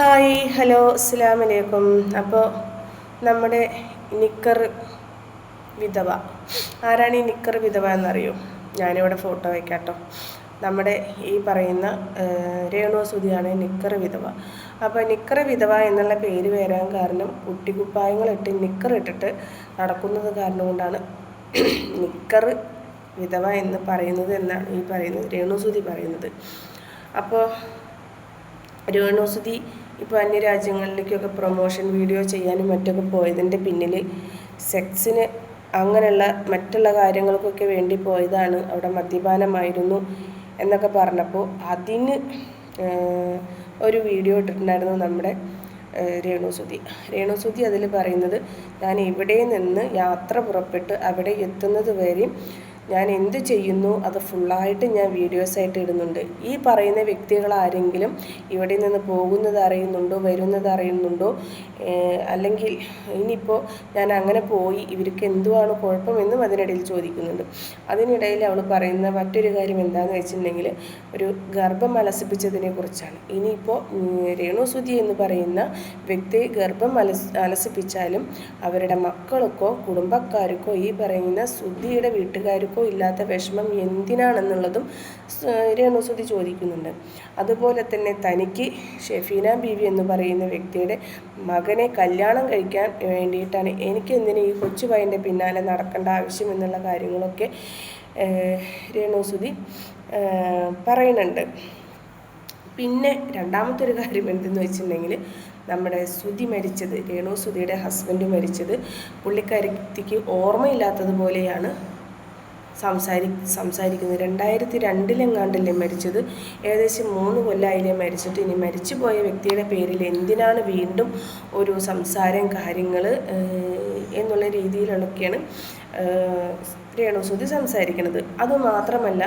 Hi hello അസ്സാം വലൈക്കും അപ്പോൾ നമ്മുടെ നിക്കർ വിധവ. ആരാണ് ഈ നിക്കർ വിധവ എന്നറിയോ? ഞാനിവിടെ ഫോട്ടോ വയ്ക്കാട്ടോ നമ്മുടെ ഈ പറയുന്ന രേണുസുതിയാണ് നിക്കർ വിധവ. അപ്പോൾ നിക്കർ വിധവ എന്നുള്ള പേര് വരാൻ കാരണം കുട്ടിക്കുപ്പായങ്ങളിട്ട് നിക്കർ ഇട്ടിട്ട് നടക്കുന്നത് കാരണം കൊണ്ടാണ് നിക്കർ വിധവ എന്ന് പറയുന്നത് എന്നാണ് ഈ പറയുന്നത് രേണുസുതി പറയുന്നത്. അപ്പോൾ രേണുസുതി ഇപ്പോൾ അന്യരാജ്യങ്ങളിലേക്കൊക്കെ പ്രൊമോഷൻ വീഡിയോ ചെയ്യാനും മറ്റൊക്കെ പോയതിന്റെ പിന്നിൽ സെക്സിന് അങ്ങനെയുള്ള മറ്റുള്ള കാര്യങ്ങൾക്കൊക്കെ വേണ്ടി പോയതാണ്. അവിടെ മദ്യപാനമായിരുന്നു എന്നൊക്കെ പറഞ്ഞപ്പോൾ അതിന് ഒരു വീഡിയോ ഇട്ടിട്ടുണ്ടായിരുന്നു നമ്മുടെ രേണുസുതി. രേണുസുതി അതിൽ പറയുന്നത് ഞാൻ ഇവിടെ നിന്ന് യാത്ര പുറപ്പെട്ട് അവിടെ എത്തുന്നത് വരെയും ഞാൻ എന്ത് ചെയ്യുന്നു അത് ഫുള്ളായിട്ട് ഞാൻ വീഡിയോസായിട്ട് ഇടുന്നുണ്ട്. ഈ പറയുന്ന വ്യക്തികൾ ആരെങ്കിലും ഇവിടെ നിന്ന് പോകുന്നത് അറിയുന്നുണ്ടോ വരുന്നത് അറിയുന്നുണ്ടോ? അല്ലെങ്കിൽ ഇനിയിപ്പോൾ ഞാൻ അങ്ങനെ പോയി ഇവർക്ക് എന്തുവാണ് കുഴപ്പമെന്നും അതിനിടയിൽ ചോദിക്കുന്നുണ്ട്. അതിനിടയിൽ അവൾ പറയുന്ന മറ്റൊരു കാര്യം എന്താണെന്ന് വെച്ചിട്ടുണ്ടെങ്കിൽ ഒരു ഗർഭം അലസിപ്പിച്ചതിനെ കുറിച്ചാണ്. ഇനിയിപ്പോൾ രേണുസുതി എന്ന് പറയുന്ന വ്യക്തി ഗർഭം അലസ് അലസിപ്പിച്ചാലും അവരുടെ മക്കൾക്കോ കുടുംബക്കാർക്കോ ഈ പറയുന്ന സുധിയുടെ വീട്ടുകാർക്കോ ആർക്കും ഇല്ലാത്ത വിഷമം എന്തിനാണെന്നുള്ളതും രേണുസുതി ചോദിക്കുന്നുണ്ട്. അതുപോലെ തന്നെ തനിക്ക് ഷെഫീന ബീവി എന്ന് പറയുന്ന വ്യക്തിയുടെ മകനെ കല്യാണം കഴിക്കാൻ വേണ്ടിയിട്ടാണ് എനിക്ക് എന്തിനു ഈ കൊച്ചു പയ്യന്റെ പിന്നാലെ നടക്കേണ്ട ആവശ്യമെന്നുള്ള കാര്യങ്ങളൊക്കെ രേണുസുതി പറയുന്നുണ്ട്. പിന്നെ രണ്ടാമത്തെ ഒരു കാര്യം എന്തെന്ന് വെച്ചിട്ടുണ്ടെങ്കിൽ നമ്മുടെ സുതി മരിച്ചത് രേണു സുതിയുടെ ഹസ്ബൻഡ് മരിച്ചത് പുള്ളിക്കാരിക്ക് ഓർമ്മയില്ലാത്തതുപോലെയാണ് സംസാരി സംസാരിക്കുന്നത് രണ്ടായിരത്തി രണ്ടിലെങ്ങാണ്ടല്ലേ മരിച്ചത്? ഏകദേശം മൂന്ന് കൊല്ലമായില്ലേ മരിച്ചിട്ട്. ഇനി മരിച്ചു പോയ വ്യക്തിയുടെ പേരിൽ എന്തിനാണ് വീണ്ടും ഒരു സംസാരം കാര്യങ്ങൾ എന്നുള്ള രീതിയിലൊക്കെയാണ് രേണുസുതി സംസാരിക്കുന്നത് അതുമാത്രമല്ല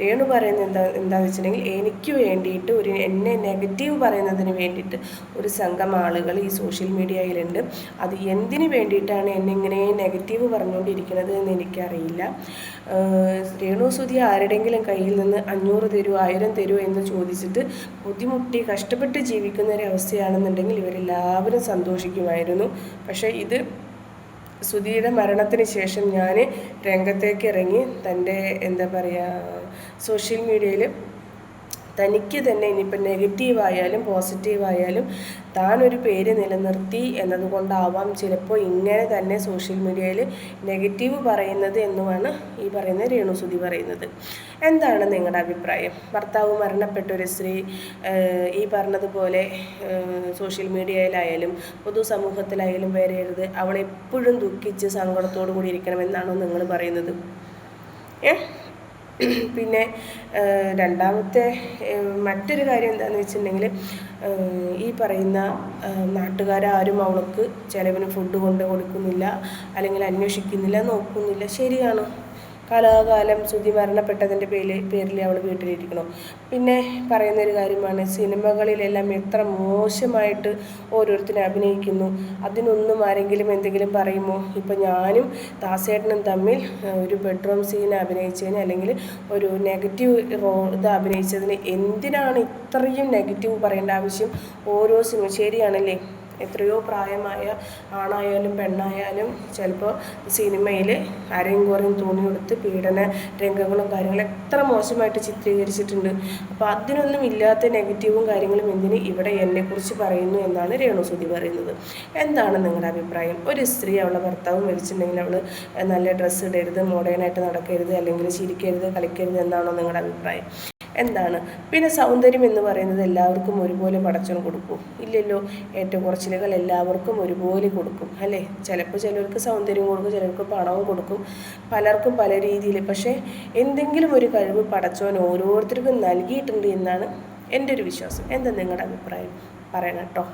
രേണു പറയുന്നത് എന്താ എന്താണെന്ന് വെച്ചിട്ടുണ്ടെങ്കിൽ എനിക്ക് വേണ്ടിയിട്ട് ഒരു എന്നെ നെഗറ്റീവ് പറയുന്നതിന് വേണ്ടിയിട്ട് ഒരു സംഘം ആളുകൾ ഈ സോഷ്യൽ മീഡിയയിലുണ്ട് അത് എന്തിനു വേണ്ടിയിട്ടാണ് എന്നെ ഇങ്ങനെ നെഗറ്റീവ് പറഞ്ഞുകൊണ്ടിരിക്കുന്നത് എന്ന് എനിക്കറിയില്ല. രേണുസുതി ആരുടെങ്കിലും കയ്യിൽ നിന്ന് അഞ്ഞൂറ് തരുമോ ആയിരം തരുമോ എന്ന് ചോദിച്ചിട്ട് ബുദ്ധിമുട്ടി കഷ്ടപ്പെട്ട് ജീവിക്കുന്ന ഒരു അവസ്ഥയാണെന്നുണ്ടെങ്കിൽ ഇവരെല്ലാവരും സന്തോഷിക്കുമായിരുന്നു. പക്ഷേ ഇത് സുധിയുടെ മരണത്തിന് ശേഷം ഞാൻ രംഗത്തേക്ക് ഇറങ്ങി തന്റെ എന്താ പറയുക സോഷ്യൽ മീഡിയയിൽ തനിക്ക് തന്നെ ഇനിയിപ്പോൾ നെഗറ്റീവായാലും പോസിറ്റീവായാലും ഒരു പേര് നിലനിർത്തി എന്നതുകൊണ്ടാവാം ചിലപ്പോൾ ഇങ്ങനെ തന്നെ സോഷ്യൽ മീഡിയയിൽ നെഗറ്റീവ് പറയുന്നത് എന്നുമാണ് ഈ പറയുന്ന രേണുസുതി പറയുന്നത്. എന്താണ് നിങ്ങളുടെ അഭിപ്രായം? ഭർത്താവ് മരണപ്പെട്ട ഒരു സ്ത്രീ ഈ പറഞ്ഞതുപോലെ സോഷ്യൽ മീഡിയയിലായാലും പൊതുസമൂഹത്തിലായാലും വരരുത്. അവളെപ്പോഴും ദുഃഖിച്ച് സങ്കടത്തോടു കൂടി ഇരിക്കണമെന്നാണോ നിങ്ങൾ പറയുന്നത്? ഏ പിന്നെ രണ്ടാമത്തെ മറ്റൊരു കാര്യം എന്താണെന്ന് വെച്ചിട്ടുണ്ടെങ്കിൽ ഈ പറയുന്ന നാട്ടുകാരും അവൾക്ക് ചിലവിന് ഫുഡ് കൊണ്ട് കൊടുക്കുന്നില്ല അല്ലെങ്കിൽ അന്വേഷിക്കുന്നില്ല നോക്കുന്നില്ല. ശരിയാണ്. കാലാകാലം ശ്രുതി മരണപ്പെട്ടതിന്റെ പേരിൽ പേരിൽ അവൾ വീട്ടിലിരിക്കണം പിന്നെ പറയുന്ന ഒരു കാര്യമാണ് സിനിമകളിലെല്ലാം എത്ര മോശമായിട്ട് ഓരോരുത്തരും അഭിനയിക്കുന്നു. അതിനൊന്നും ആരെങ്കിലും എന്തെങ്കിലും പറയുമോ? ഇപ്പം ഞാനും ദാസേട്ടനും തമ്മിൽ ഒരു ബെഡ്റൂം സീൻ അഭിനയിച്ചതിന് അല്ലെങ്കിൽ ഒരു നെഗറ്റീവ് റോ ഇത് അഭിനയിച്ചതിന് എന്തിനാണ് ഇത്രയും നെഗറ്റീവ് പറയേണ്ട ആവശ്യം? ഓരോ സിനിമ ശരിയാണല്ലേ? എത്രയോ പ്രായമായ ആണായാലും പെണ്ണായാലും ചിലപ്പോൾ സിനിമയിൽ അരയും കുറയും തുണിയെടുത്ത് പീഡന രംഗങ്ങളും കാര്യങ്ങളും എത്ര മോശമായിട്ട് ചിത്രീകരിച്ചിട്ടുണ്ട്. അപ്പോൾ അതിനൊന്നും ഇല്ലാത്ത നെഗറ്റീവും കാര്യങ്ങളും എന്തിന് ഇവിടെ എന്നെക്കുറിച്ച് പറയുന്നു എന്നാണ് രേണുസുതി പറയുന്നത്. എന്താണ് നിങ്ങളുടെ അഭിപ്രായം? ഒരു സ്ത്രീ അവളുടെ ഭർത്താവ് മരിച്ചിട്ടുണ്ടെങ്കിൽ അവൾ നല്ല ഡ്രസ്സ് ഇടരുത് മോഡേണായിട്ട് നടക്കരുത് അല്ലെങ്കിൽ ചിരിക്കരുത് കളിക്കരുത് എന്നാണോ നിങ്ങളുടെ അഭിപ്രായം? എന്താണ്? പിന്നെ സൗന്ദര്യം എന്ന് പറയുന്നത് എല്ലാവർക്കും ഒരുപോലെ പടച്ചോൻ കൊടുക്കും. ഇല്ലല്ലോ? ഏറ്റവും കുറച്ചിലുകൾ എല്ലാവർക്കും ഒരുപോലെ കൊടുക്കും അല്ലേ? ചിലപ്പോൾ ചിലർക്ക് സൗന്ദര്യം കൊടുക്കും ചിലർക്ക് പണവും കൊടുക്കും പലർക്കും പല രീതിയിൽ. പക്ഷേ എന്തെങ്കിലും ഒരു കഴിവ് പടച്ചോൻ ഓരോരുത്തർക്കും നൽകിയിട്ടുണ്ട് എന്നാണ് എന്റെ ഒരു വിശ്വാസം. എന്താ നിങ്ങളുടെ അഭിപ്രായം? പറയണം കേട്ടോ.